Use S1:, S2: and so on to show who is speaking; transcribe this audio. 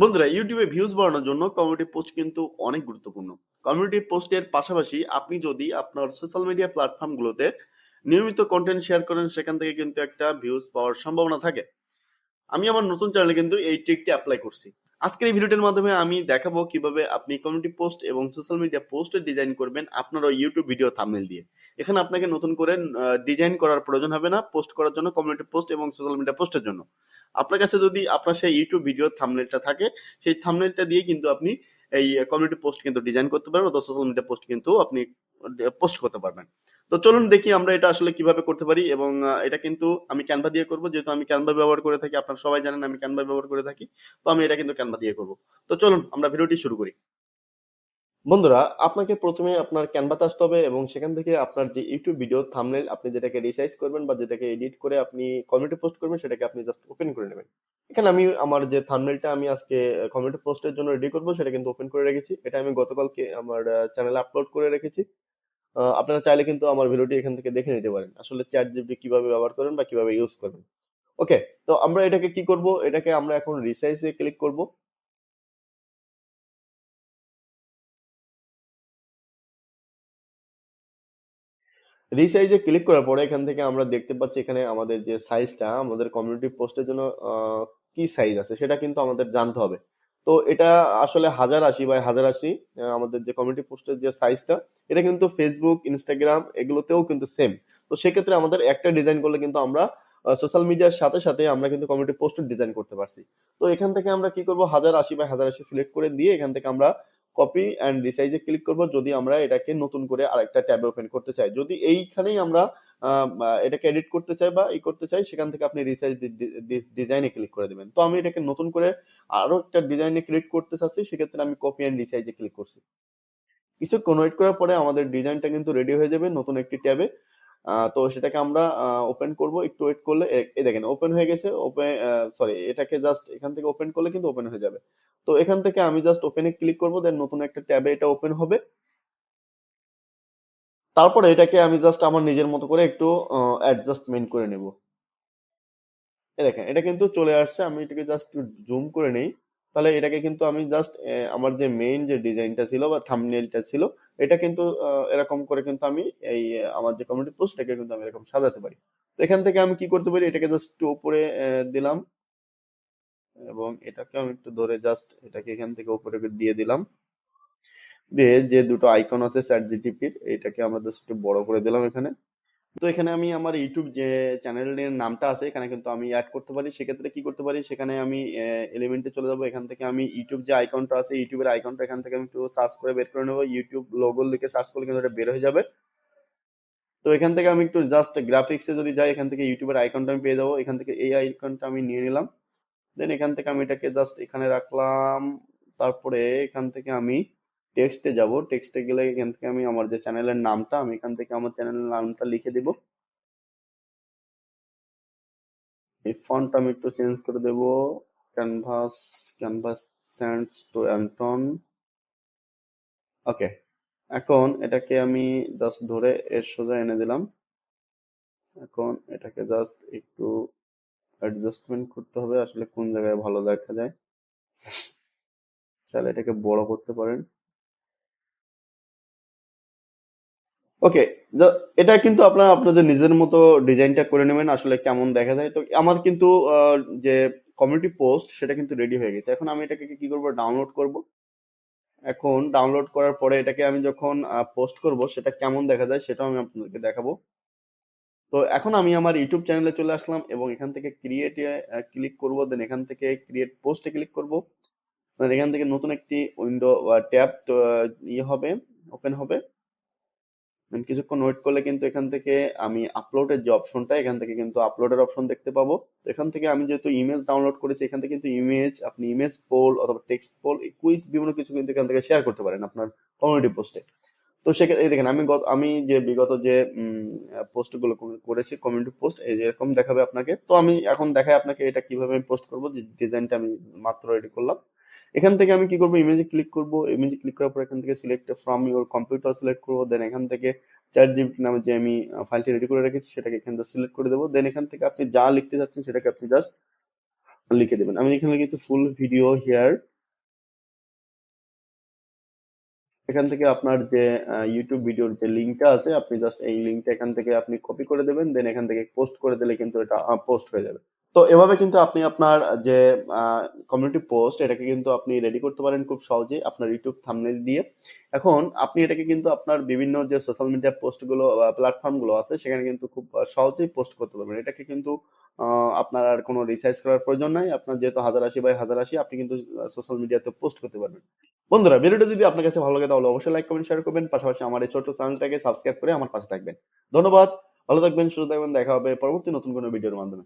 S1: বন্ধুরা ইউটিউবে ভিউজ বাড়ানোর জন্য কমিউনিটি পোস্ট কিন্তু অনেক গুরুত্বপূর্ণ। কমিউনিটি পোস্টের পাশাপাশি আপনি যদি আপনার সোশ্যাল মিডিয়া প্ল্যাটফর্মগুলোতে নিয়মিত কন্টেন্ট শেয়ার করেন, সেখান থেকে কিন্তু একটা ভিউজ পাওয়ার সম্ভাবনা থাকে। আমি আমার নতুন চ্যানেলে কিন্তু এই ট্রিকটি অ্যাপ্লাই করছি। আজকের এই ভিডিওটির মাধ্যমে আমি দেখাবো কীভাবে আপনি কমিউনিটি পোস্ট এবং সোশ্যাল মিডিয়া পোস্টের ডিজাইন করবেন আপনার ওই ইউটিউব ভিডিও থাম্বনেল দিয়ে। এখানে আপনাকে নতুন করে ডিজাইন করার প্রয়োজন হবে না পোস্ট করার জন্য কমিউনিটি পোস্ট এবং সোশ্যাল মিডিয়া পোস্টের জন্য। আপনার কাছে যদি, আপনার সেই ইউটিউব ভিডিও থাম্বনেলটা থাকে, সেই থাম্বনেলটা দিয়ে কিন্তু আপনি এই কমিউনিটি পোস্ট কিন্তু ডিজাইন করতে পারবেন, অথবা সোশ্যাল মিডিয়া পোস্ট কিন্তু আপনি পোস্ট করতে পারবেন। তো চলুন দেখি আমরা এটা আসলে কীভাবে করতে পারি এবং এটা কিন্তু আমি ক্যানভা দিয়ে করব। যেহেতু আমি ক্যানভা ব্যবহার করে থাকি, আপনারা সবাই জানেন আমি ক্যানভা ব্যবহার করে থাকি। তো আমি এটা কিন্তু ক্যানভা দিয়ে করব। তো চলুন আমরা ভিডিওটি শুরু করি। বন্ধুরা, আপনাকে প্রথমে আপনার ক্যানভাতে আসতে হবে এবং সেখান থেকে আপনার যে ইউটিউব ভিডিও থাম্বনেল আপনি যেটাকে রিসাইজ করবেন বা যেটাকে এডিট করে আপনি কমিউনিটি পোস্ট করবেন, সেটাকে আপনি জাস্ট ওপেন করে নেবেন। এখানে আমি আমার যে থাম্বনেলটা আমি আজকে কমিউনিটি পোস্টের জন্য রেডি করব, সেটা কিন্তু ওপেন করে রেখেছি। এটা আমি গতকালকে আমার চ্যানেলে আপলোড করে রেখেছি। আপনারা চাইলে কিন্তু আমার ভিডিওটি এখান থেকে দেখে নিতে পারেন। আসলে চ্যাট জিপিটি কীভাবে ব্যবহার করবেন বা কীভাবে ইউজ করবেন ওকে তো আমরা এটাকে কি করব? এটাকে আমরা এখন রিসাইজে ক্লিক করব। রিসাইজে ক্লিক করার পরে এখান থেকে আমরা দেখতে পাচ্ছি এখানে আমাদের যে সাইজটা আমাদের কমিউনিটি পোস্টের জন্য কি সাইজ আছে সেটা কিন্তু আমাদের জানতে হবে। তো এটা আসলে হাজার আশি বাই হাজার আশি আমাদের যে কমিউনিটি পোস্টের যে সাইজটা এটা কিন্তু ফেসবুক ইনস্টাগ্রাম এগুলোতেও কিন্তু সেম তো সেক্ষেত্রে আমাদের একটা ডিজাইন করলে কিন্তু আমরা সোশ্যাল মিডিয়ার সাথে সাথে আমরা কিন্তু কমিউনিটি পোস্টের ডিজাইন করতে পারছি। তো এখান থেকে আমরা কি করব? হাজার আশি বাই হাজার আশি সিলেক্ট করে দিয়ে এখান থেকে আমরা কপি অ্যান্ড রিসাইজে ক্লিক করব। যদি আমরা এটাকে নতুন করে আরেকটা ট্যাবে ওপেন করতে চাই, যদি এইখানেই আমরা এটাকে এডিট করতে চাই বা ই করতে চাই, সেখান থেকে আপনি রিসাইজ ডিজাইনে ক্লিক করে দেবেন। তো আমি এটাকে নতুন করে আরও একটা ডিজাইনে ক্রিয়েট করতে চাচ্ছি, সেক্ষেত্রে আমি কপি অ্যান্ড রিসাইজে ক্লিক করছি। কিছুক্ষণ ওয়েট করার পরে আমাদের ডিজাইনটা কিন্তু রেডি হয়ে যাবে নতুন একটি ট্যাবে। তো সেটাকে আমরা ওপেন করব। একটু ওয়েট করলে এই দেখেন ওপেন হয়ে গেছে ওপেন সরি এটাকে জাস্ট এখান থেকে ওপেন করলে কিন্তু ওপেন হয়ে যাবে। তো এখান থেকে আমি জাস্ট ওপেনে ক্লিক করব দেন নতুন একটা ট্যাবে এটা ওপেন হবে। তারপরে এটাকে আমি জাস্ট আমার নিজের মতো করে একটু অ্যাডজাস্টমেন্ট করে নেব। এই দেখেন, এটা কিন্তু চলে আসছে, আমি এটাকে জাস্ট জুম করে নেই। তাহলে এটাকে কিন্তু আমি জাস্ট আমার যে মেইন যে ডিজাইনটা ছিল বা থামনেলটা ছিল, এটা কিন্তু এরকম করে কিন্তু আমি এই আমার যে কমিউনিটি পোস্টটাকে কিন্তু আমি এরকম সাজাতে পারি। তো এখান থেকে আমি কি করতে পারি? এটাকে জাস্ট একটু উপরে দিলাম। এবং এটাকে আমি একটু ধরে জাস্ট এটাকে এখান থেকে উপরে দিয়ে দিলাম। দিয়ে যে দুটো আইকন আছে চ্যাট জিটিপির এটাকে আমরা জাস্ট একটু বড় করে দিলাম এখানে। তো এখানে আমি আমার ইউটিউব যে চ্যানেলের নামটা আছে, এখানে কিন্তু আমি অ্যাড করতে পারি। সেক্ষেত্রে কি করতে পারি? সেখানে আমি এলিমেন্টে চলে যাব। এখান থেকে আমি ইউটিউব যে আইকনটা আছে ইউটিউবের আইকনটা এখান থেকে আমি একটু সার্চ করে বের করে নেব। ইউটিউব লোগো লিখে সার্চ করলে কিন্তু এটা বের হয়ে যাবে। তো এখান থেকে আমি একটু জাস্ট গ্রাফিক্সে যদি যাই, এখান থেকে ইউটিউবের আইকনটা আমি পেয়ে যাব। এখান থেকে এই আইকনটা আমি নিয়ে নিলাম। দেন এখান থেকে আমি এটাকে জাস্ট এখানে রাখলাম। তারপরে এখান থেকে আমি টেক্সটে যাব। টেক্সটে গেলে এখান থেকে আমি আমার যে চ্যানেলের নামটা, আমি এখান থেকে আমার চ্যানেলের নামটা লিখে দিব। এই ফন্ট আমি একটু চেঞ্জ করে দেব। Canvas canvas sends to Anton okay এখন এটাকে আমি জাস্ট ধরে এর সোজা এনে দিলাম। এখন এটাকে জাস্ট একটু অ্যাডজাস্টমেন্ট করতে হবে, আসলে কোন জায়গায় ভালো দেখা যায়। তাহলে এটাকে বড় করতে পারেন। ওকে এটা কিন্তু আপনারা আপনাদের নিজের মতো ডিজাইনটা করে নেবেন, আসলে কেমন দেখা যায়। তো আমার কিন্তু যে কমিউনিটি পোস্ট সেটা কিন্তু রেডি হয়ে গেছে। এখন আমি এটাকে কি করব ডাউনলোড করব। এখন ডাউনলোড করার পরে এটাকে আমি যখন পোস্ট করব, সেটা কেমন দেখা যায়, সেটাও আমি আপনাদেরকে দেখাবো। তো এখন আমি আমার ইউটিউব চ্যানেলে চলে আসলাম এবং এখান থেকে ক্রিয়েটে ক্লিক করব দেন এখান থেকে ক্রিয়েট পোস্টে ক্লিক করব। এখান থেকে নতুন একটি উইন্ডো ট্যাব ইয়ে হবে ওপেন হবে। কিছুক্ষণ ওয়েট করলে কিন্তু এখান থেকে আমি আপলোডের যে অপশনটা এখান থেকে কিন্তু আপলোডের অপশন দেখতে পাবো। এখান থেকে আমি যেহেতু ইমেজ ডাউনলোড করেছি, এখান থেকে কিন্তু ইমেজ আপনি ইমেজ পোল অথবা টেক্সট পোল কুইজ বিভিন্ন কিছু কিন্তু এখান থেকে শেয়ার করতে পারেন আপনার কমিউনিটি পোস্টে তো সেক্ষেত্রে দেখেন, আমি গত, আমি যে বিগত যে পোস্টগুলো করেছি কমিউনিটি পোস্ট এই যে এরকম দেখাবে আপনাকে। তো আমি এখন দেখাই আপনাকে এটা কীভাবে আমি পোস্ট করব, যে ডিজাইনটা আমি মাত্র রেডি করলাম। এখান থেকে আমি কি করব? ইমেজে ক্লিক করব। ইমেজে ক্লিক করার পর এখান থেকে select from your computer select করব। দেন এখান থেকে চার জিবি নামে যে আমি ফাইলটি রেডি করে রেখেছি, সেটাকে এখান থেকে সিলেক্ট করে দেবো। দেন এখান থেকে আপনি যা লিখতে চাচ্ছেন, সেটাকে আপনি জাস্ট লিখে দেবেন। আমি এখানে কিন্তু ফুল ভিডিও হেয়ার এখান থেকে আপনার যে ইউটিউব ভিডিওর যে লিঙ্কটা আছে, আপনি জাস্ট এই লিঙ্কটা এখান থেকে আপনি কপি করে দেবেন। দেন এখান থেকে পোস্ট করে দিলে কিন্তু এটা পোস্ট হয়ে যাবে। তো এভাবে কিন্তু আপনি আপনার, যে কমিউনিটি পোস্ট এটাকে কিন্তু আপনি রেডি করতে পারেন খুব সহজেই আপনার ইউটিউব থাম্বনেল দিয়ে। এখন আপনি এটাকে কিন্তু আপনার বিভিন্ন যে সোশ্যাল মিডিয়া পোস্টগুলো প্ল্যাটফর্মগুলো আছে, সেখানে কিন্তু খুব সহজেই পোস্ট করতে পারবেন। এটাকে কিন্তু আপনার আর কোনো রিসার্চ করার প্রয়োজন নাই। আপনার যেহেতু হাজার আশি বাই হাজার আশি, আপনি কিন্তু সোশ্যাল মিডিয়াতে পোস্ট করতে পারবেন। বন্ধুরা, ভিডিওটা যদি আপনার কাছে ভালো লাগে, তাহলে অবশ্যই লাইক কমেন্ট শেয়ার করবেন। পাশাপাশি আমার এই ছোট্ট চ্যানেলটাকে সাবস্ক্রাইব করে আমার পাশে থাকবেন। ধন্যবাদ, ভালো থাকবেন, সুস্থ থাকবেন, দেখা হবে পরবর্তী নতুন কোনো ভিডিওর মাধ্যমে।